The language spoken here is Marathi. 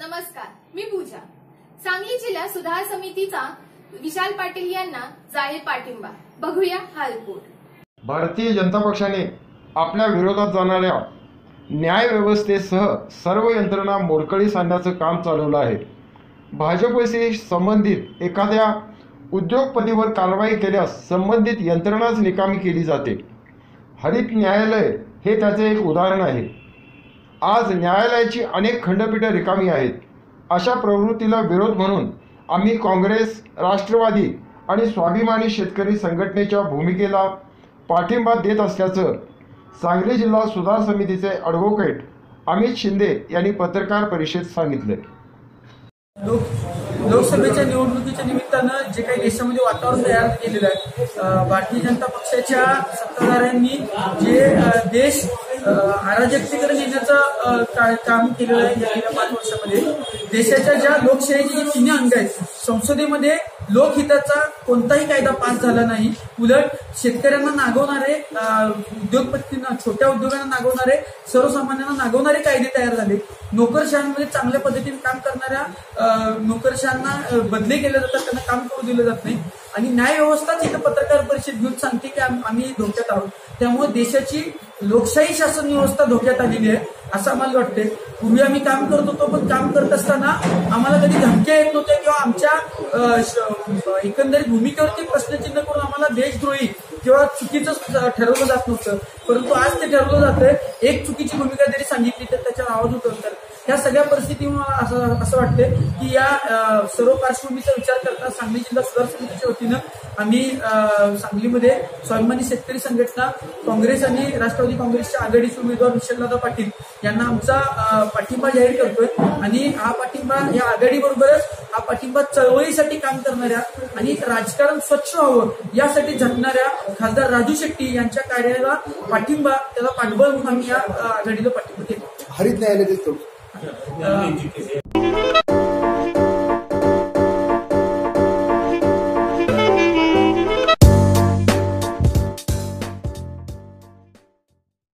नमस्कार मी पूजा. सांगली जिल्हा सुधार समितीचा विशाल पाटील यांना जाहीर पाठिंबा. बघूया हा रिपोर्ट भारतीय जनता पक्षाने आपल्या विरोधात जाणाऱ्या न्याय व्यवस्थेसह सर्व यंत्रणा मोडकळीस आणण्याचं काम चालवलं आहे. भाजपशी संबंधित एखाद्या उद्योगपतीवर कारवाई केल्यास संबंधित यंत्रणाच निकामी केली जाते. हरित न्यायालय हे त्याचे एक उदाहरण आहे. आज न्यायालयाची अनेक खंडपीठं रिकामी आहेत. अशा प्रवृत्तीला विरोध म्हणून आम्ही काँग्रेस राष्ट्रवादी आणि स्वाभिमानी शेतकरी संघटनेच्या भूमिकेला पाठिंबा देत असल्याचं सांगली जिल्हा सुधार समितीचे ॲडव्होकेट अमित शिंदे यांनी पत्रकार परिषदेत सांगितले. लोकसभेच्या निवडणुकीच्या निमित्तानं जे काही देशामध्ये वातावरण तयार केलेलं आहे भारतीय जनता पक्षाच्या सत्ताधाऱ्यांनी जे देश अराजकतेकडे नेण्याचं काम केलेलं आहे गेल्या पाच वर्षामध्ये. देशाच्या ज्या लोकशाहीची जी तिन्ही अंग आहेत संसदेमध्ये लोकहिताचा कोणताही कायदा पास झाला नाही. उलट शेतकऱ्यांना नागवणारे उद्योगपतींना छोट्या उद्योगांना नागवणारे सर्वसामान्यांना नागवणारे कायदे तयार झाले. नोकरशहांमध्ये चांगल्या पद्धतीने काम करणाऱ्या नोकरशांना बदली केल्या जातात त्यांना काम करू दिलं जात नाही. आणि न्याय व्यवस्थाच इथं पत्रकार परिषद घेऊन सांगते की आम्ही धोक्यात आहोत. त्यामुळे देशाची लोकशाही शासन व्यवस्था धोक्यात आलेली आहे असं आम्हाला वाटते पूर्वी आम्ही काम करत होतो पण काम करत असताना आम्हाला कधी धमक्या येत नव्हत्या किंवा आमच्या एकंदरीत भूमिकेवरती प्रश्नचिन्ह करून आम्हाला देशद्रोही किंवा चुकीचं ठरवलं जात नव्हतं. परंतु आज ते ठरवलं जातं एक चुकीची भूमिका जरी सांगितली तर त्याच्यावर आवाज उठवतात ह्या सगळ्या परिस्थितीमुळे असं असं वाटतं की या सर्व पार्श्वभूमीचा विचार करता सांगली जिल्हा सुधार समितीच्या वतीनं आम्ही सांगलीमध्ये स्वाभिमानी शेतकरी संघटना काँग्रेस आणि राष्ट्रवादी काँग्रेसच्या आघाडीचे उमेदवार विशालदादा पाटील यांना आमचा पाठिंबा जाहीर करतोय. आणि हा पाठिंबा या आघाडीबरोबरच हा पाठिंबा चळवळीसाठी काम करणाऱ्या आणि राजकारण स्वच्छ व्हावं यासाठी झटणाऱ्या खासदार राजू शेट्टी यांच्या कार्याला पाठिंबा त्याला पाठबळ म्हणून आम्ही या आघाडीला पाठिंबा देतो. हरित न्यायालयातील 그는그의정체를확 인.